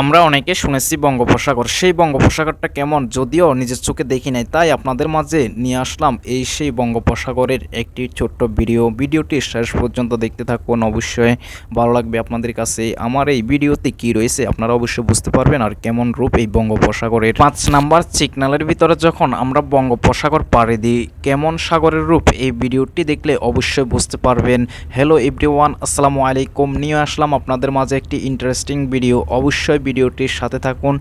আমরা অনেকে শুনেছি বঙ্গোপসাগর। সেই বঙ্গোপসাগরটা কেমন? যদিও নিজের চোখে দেখি নাই, তাই আপনাদের মাঝে নিয়ে আসলাম এই সেই বঙ্গোপসাগরের একটি ছোট্ট ভিডিও। ভিডিওটি শেষ পর্যন্ত দেখতে থাকুন, অবশ্যই ভালো লাগবে আপনাদের কাছে। আমার এই ভিডিওতে কি রয়েছে আপনারা অবশ্যই বুঝতে পারবেন, আর কেমন রূপ এই বঙ্গোপসাগরের। পাঁচ নাম্বার সিগন্যালের ভিতরে যখন আমরা বঙ্গোপসাগর পাড়ি দিই, কেমন সাগরের রূপ এই ভিডিওটি দেখলে অবশ্যই বুঝতে পারবেন। হ্যালো এভরিওয়ান, আসসালামু আলাইকুম। নিয়ে আসলাম আপনাদের মাঝে একটি ইন্টারেস্টিং ভিডিও। অবশ্যই ভিডিওটির সাথে থাকুন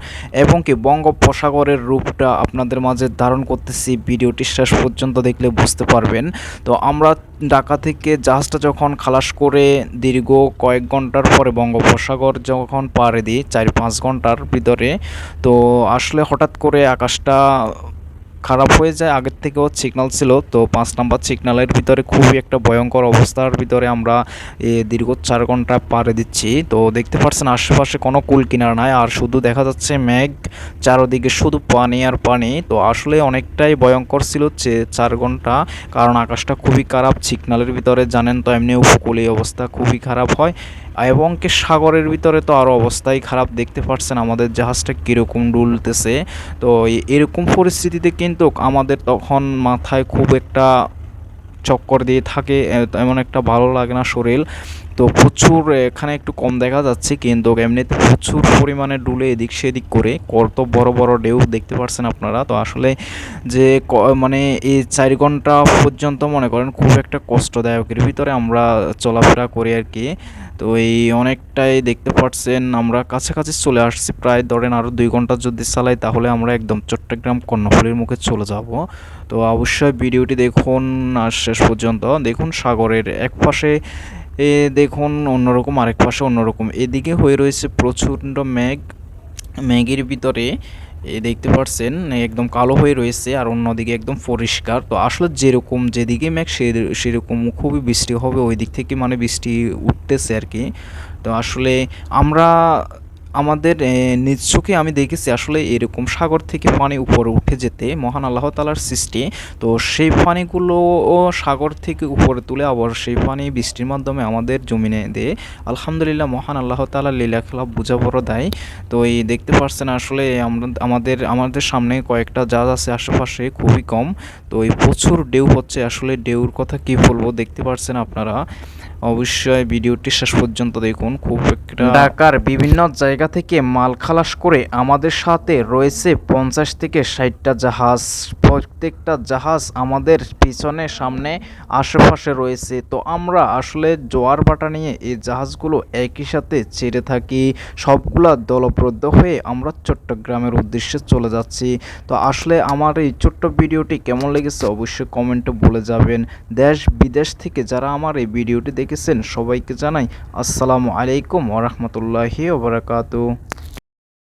এবং কি বঙ্গোপসাগরের রূপটা আপনাদের মাঝে ধারণ করতেছি, ভিডিওটি শেষ পর্যন্ত দেখলে বুঝতে পারবেন। তো আমরা ঢাকা থেকে জাহাজটা যখন খালাস করে দীর্ঘ কয়েক ঘণ্টার পরে বঙ্গোপসাগর যখন পাড়ে দিই, চার পাঁচ ঘণ্টার ভিতরে, তো আসলে হঠাৎ করে আকাশটা খারাপ হয়ে যায়, আগের থেকেও সিগনাল ছিল। তো পাঁচ নাম্বার সিগন্যালের ভিতরে খুবই একটা ভয়ঙ্কর অবস্থার ভিতরে আমরা দীর্ঘ চার ঘণ্টা পারে দিচ্ছি। তো দেখতে পাচ্ছেন আশেপাশে কোনো কুল কিনার নাই। আর শুধু দেখা যাচ্ছে মেঘ, চারদিকে শুধু পানি আর পানি। তো আসলে অনেকটাই ভয়ঙ্কর ছিল চার ঘণ্টা, কারণ আকাশটা খুবই খারাপ। সিগন্যালের ভিতরে জানেন তো, এমনি উপকূলীয় অবস্থা খুবই খারাপ হয়। এবং কি সাগরের ভিতরে তো আরও অবস্থাই খারাপ। দেখতে পাচ্ছেন আমাদের জাহাজটা কীরকম ডুলতেছে। তো এরকম পরিস্থিতিতে কিন্তু আমাদের তখন মাথায় খুব একটা চক্কর দিয়ে থাকে এমন একটা ভালো লাগে না শরীর। তো প্রচুর এখানে একটু কম দেখা যাচ্ছে, কিন্তু এমনিতে প্রচুর পরিমাণে ডুলে এদিক সেদিক করে। কত বড় বড় ঢেউ দেখতে পাচ্ছেন আপনারা। তো আসলে যে মানে এই চার ঘণ্টা পর্যন্ত মনে করেন খুব একটা কষ্টদায়কের ভিতরে আমরা চলাফেরা করি আর কি। তো এই অনেকটাই দেখতে পাচ্ছেন আমরা কাছাকাছি চলে আসছি। প্রায় ধরেন আরও দুই ঘণ্টা যদি চালাই, তাহলে আমরা একদম চট্টগ্রাম কর্ণফুলীর মুখে চলে যাব। তো অবশ্যই ভিডিওটি দেখুন, আর শেষ পর্যন্ত। দেখুন সাগরের এক পাশে এ দেখুন অন্যরকম আরেক পাশে অন্যরকম। এদিকে হয়ে রয়েছে প্রচণ্ড মেঘ। মেঘের ভিতরে দেখতে পাচ্ছেন একদম কালো হয়ে রয়েছে আর অন্যদিকে একদম পরিষ্কার। তো আসলে যেরকম যেদিকে সে সেরকম খুবই বৃষ্টি হবে ওই দিক থেকে মানে বৃষ্টি উঠতেছে আর কি। তো আসলে আমরা, আমাদের নিজ চোখে আমি দেখেছি আসলে এরকম সাগর থেকে পানি উপরে উঠে যেতে মহান আল্লাহ তালার সৃষ্টি। তো সেই পানিগুলো সাগর থেকে উপরে তুলে আবার সেই পানি বৃষ্টির মাধ্যমে আমাদের জমিনে দেয় আলহামদুলিল্লাহ মহান আল্লাহ তালা লীলা খেলা বোঝা বড় দেয়। তো এই দেখতে পাচ্ছেন আসলে আমাদের আমাদের সামনে কয়েকটা জাহাজ আছে, আশেপাশে খুবই কম। তো এই প্রচুর ডেউ হচ্ছে, আসলে ডেউর কথা কি বলব দেখতে পাচ্ছেন আপনারা। অবশ্যই ভিডিওটি শেষ পর্যন্ত দেখুন। খুব একটা ঢাকার বিভিন্ন জায়গা থেকে মাল খালাস করে আমাদের সাথে রয়েছে পঞ্চাশ থেকে ষাটটা জাহাজ, প্রত্যেকটা জাহাজ আমাদের পিছনে, সামনে, আশেপাশে রয়েছে। তো আমরা আসলে জোয়ার বাটা নিয়ে এই জাহাজগুলো একই সাথে ছেড়ে থাকি। সবগুলা দলপ্রদ্ধ হয়ে আমরা চট্টগ্রামের উদ্দেশ্যে চলে যাচ্ছি। তো আসলে আমার এই ছোট্ট ভিডিওটি কেমন লেগেছে অবশ্যই কমেন্টে বলে যাবেন। দেশ বিদেশ থেকে যারা আমার এই ভিডিওটি দেখেছেন, সবাইকে জানাই আসসালামু আলাইকুম ওরহমতুল্লাহি ওবরাকাতু